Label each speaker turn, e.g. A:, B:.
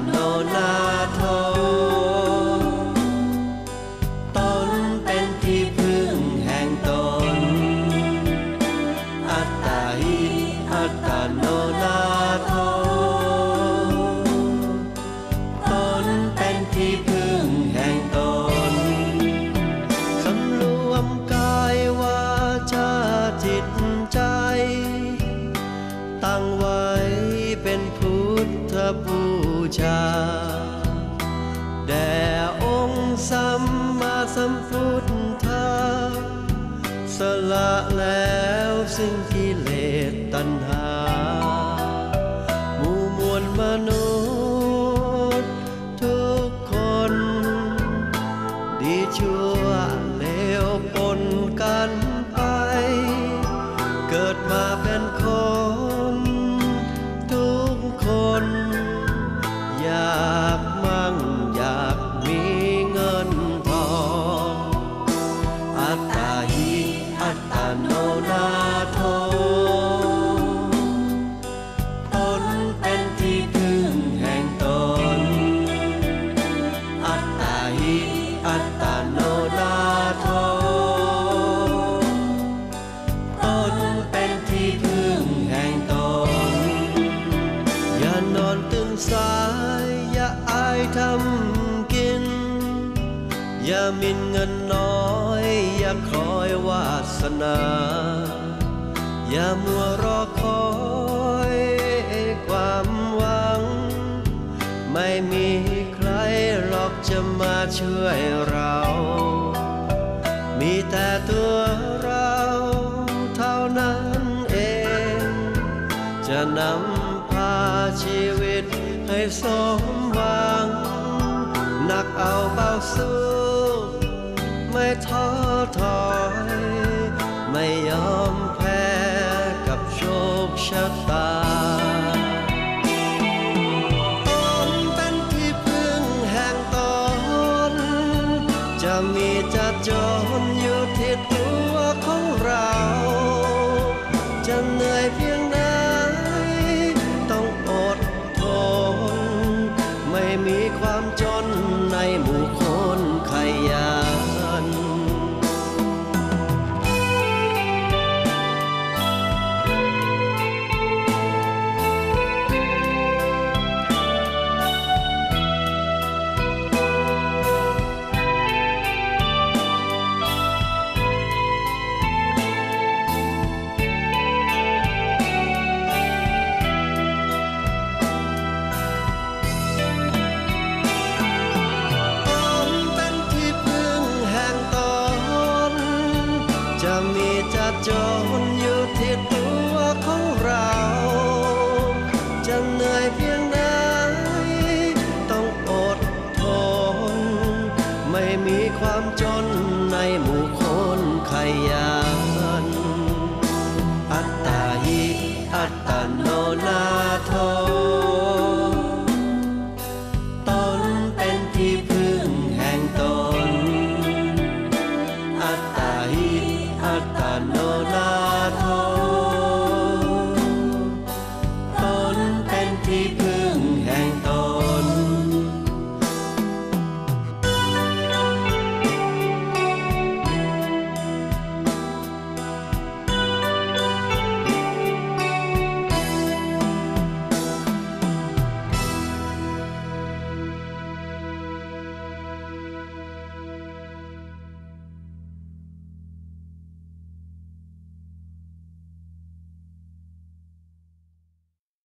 A: ตตาหิอัตต ชา แด่องค์สัมมาสัมพุทธา สละแล้วสิ่ง ตตโนนาโถตนเป็นที่พึ่งแห่งตน อัตตาหิอัตตโนนาโถตนเป็นที่พึ่งแห่งตน อย่านอนตื่นสาย อย่าอายทำกิน อย่ามินเงินนอย อย่าคอยวาสนา อย่ามัวรอคอยความหวัง ไม่มีใครหรอกจะมาช่วยเรา มีแต่ตัวเราเท่านั้นเอง จะนำพาชีวิตให้สมหวัง หนักเอาเบาสู้ไม่ท้อถอยไม่ยอ มีจะจนอยู่ที่ตัวของเรา จะมีจะจนอยู่ที่ตัวของเรา